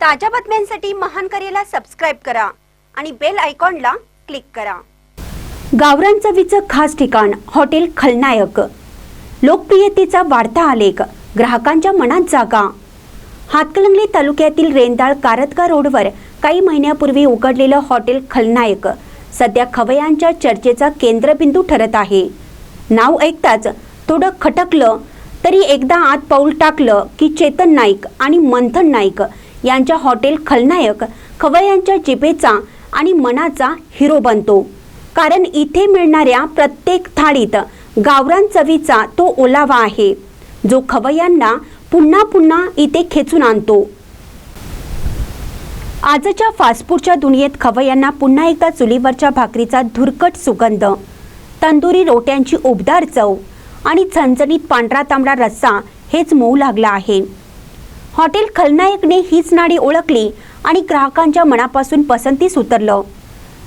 ताज्या बातम्यांसाठी महान करेला सबस्क्राईब करा आणि बेल आयकॉनला क्लिक करा. गावरान चवीचं खास ठिकाण हॉटेल खलनायक. लोकप्रियतेचा वाढता आलेख ग्राहकांच्या मनात जागा. हातकलंगली तालुक्यातील रेंदाळ कारतका रोडवर काही महिन्यापूर्वी उघडलेलं हॉटेल खलनायक सध्या खवयांच्या चर्चेचा केंद्रबिंदू ठरत आहे. नाव ऐकताच थोडं खटकलं तरी एकदा आत पाऊल टाकलं की चेतन नाईक आणि मंथन नाईक यांच्या हॉटेल खलनायक खवयांच्या जिभेचा आणि मनाचा हिरो बनतो. कारण इथे मिळणाऱ्या प्रत्येक थाळीत गावरान चवीचा तो ओलावा आहे जो खवयांना पुन्हा पुन्हा इथे खेचून आणतो. आजच्या फास्टफूडच्या दुनियेत खवयांना पुन्हा एकदा चुलीवरच्या भाकरीचा धुरकट सुगंध तंदुरी रोट्यांची उबदार चव आणि झणझणीत पांढरा तांबडा रस्सा हेच मऊ लागला आहे. हॉटेल खलनायकने हीच नाडी ओळखली आणि ग्राहकांच्या मनापासून पसंतीस उतरलं.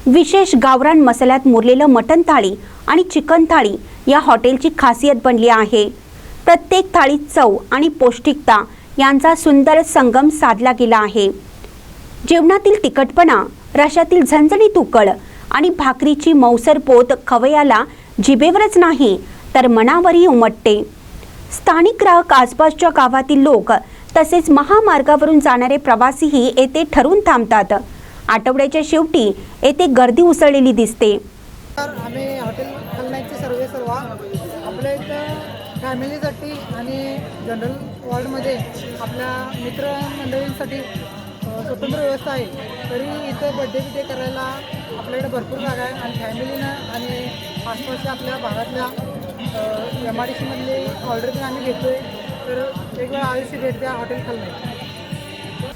विशेष गावरान मसाल्यात मुरलेलं मटण थाळी आणि चिकन थाळी या हॉटेलची खासियत बनली आहे. प्रत्येक थाळीत चव आणि पौष्टिकता यांचा सुंदर संगम साधला गेला आहे. जेवणातील तिखटपणा रशातील झणझणीत उकळ आणि भाकरीची मौसर पोत खवयाला जिबेवरच नाही तर मनावरही उमटते. स्थानिक ग्राहक आसपासच्या गावातील लोक तसेच महामार्गावरून जाणारे प्रवासीही येथे ठरून थांबतात. आठवड्याच्या शेवटी येथे गर्दी उसळलेली दिसते. तर आम्ही हॉटेल खलनाईकचे सर्वे सर्व आपल्या इथं फॅमिलीसाठी आणि जनरल वॉर्डमध्ये आपल्या मित्रमंडळींसाठी स्वतंत्र व्यवस्था आहे. तरी इथं बड्डे बिड्डे करायला आपल्याकडे भरपूर जागा आहे आणि फॅमिलीनं आणि आसपासच्या आपल्या भागातल्या एम आर डी सीमधले ऑर्डर पण आम्ही घेतो आहे तर एक वेळा आयुष्य भेट द्या हॉटेल खलनाईक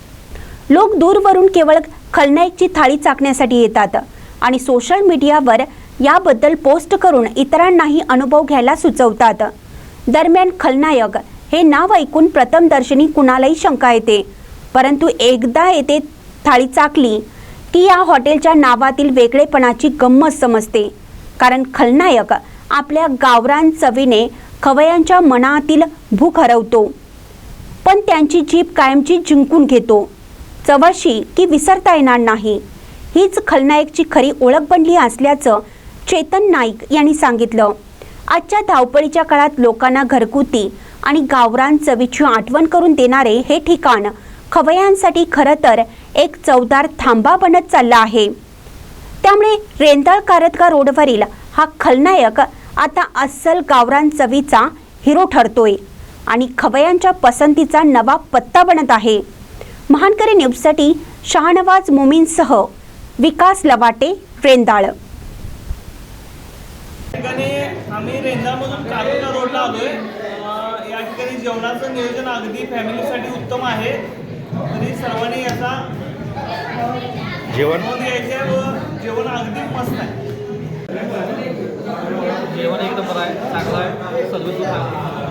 लोक दूरवरून केवळ खलनायकची थाळी चाकण्यासाठी येतात आणि सोशल मीडियावर याबद्दल पोस्ट करून इतरांनाही अनुभव घ्यायला सुचवतात. दरम्यान खलनायक हे नाव ऐकून प्रथमदर्शनी कुणालाही शंका येते परंतु एकदा येथे थाळी चाकली की या हॉटेलच्या नावातील वेगळेपणाची गंमत समजते कारण खलनायक आपल्या गावरान चवीने खवयांच्या मनातील भूक हरवतो. पण त्यांची जीभ कायमची जिंकून घेतो. चवशी की विसरता येणार नाही. हीच खलनायकची खरी ओळख बनली असल्याचं चेतन नाईक यांनी सांगितलं. आजच्या धावपळीच्या काळात लोकांना घरगुती आणि गावरान चवीची आठवण करून देणारे हे ठिकाण खवयांसाठी खरं तर एक चवदार थांबा बनत चालला आहे. त्यामुळे रेंदाळ कारतगा रोडवरील हा खलनायक आता अस्सल गावरान चवीचा हिरो ठरतोय आणि खवयांच्या पसंतीचा नवा पत्ता बनत आहे. महानकरी न्यूजसाठी शहानवाज मोमीनसह विकास लवाटे रेंदाळ. ठिकाणी आम्ही रेंदामधून कारोटा रोडला आलोय. या ठिकाणी जेवणाचं नियोजन अगदी फॅमिलीसाठी उत्तम आहे. तरी सर्वांनी याचा जेवण? घ्यायची व जेवण अगदी मस्त आहे. जेवण एक बरं आहे चांगलं आहे सर्विस आहे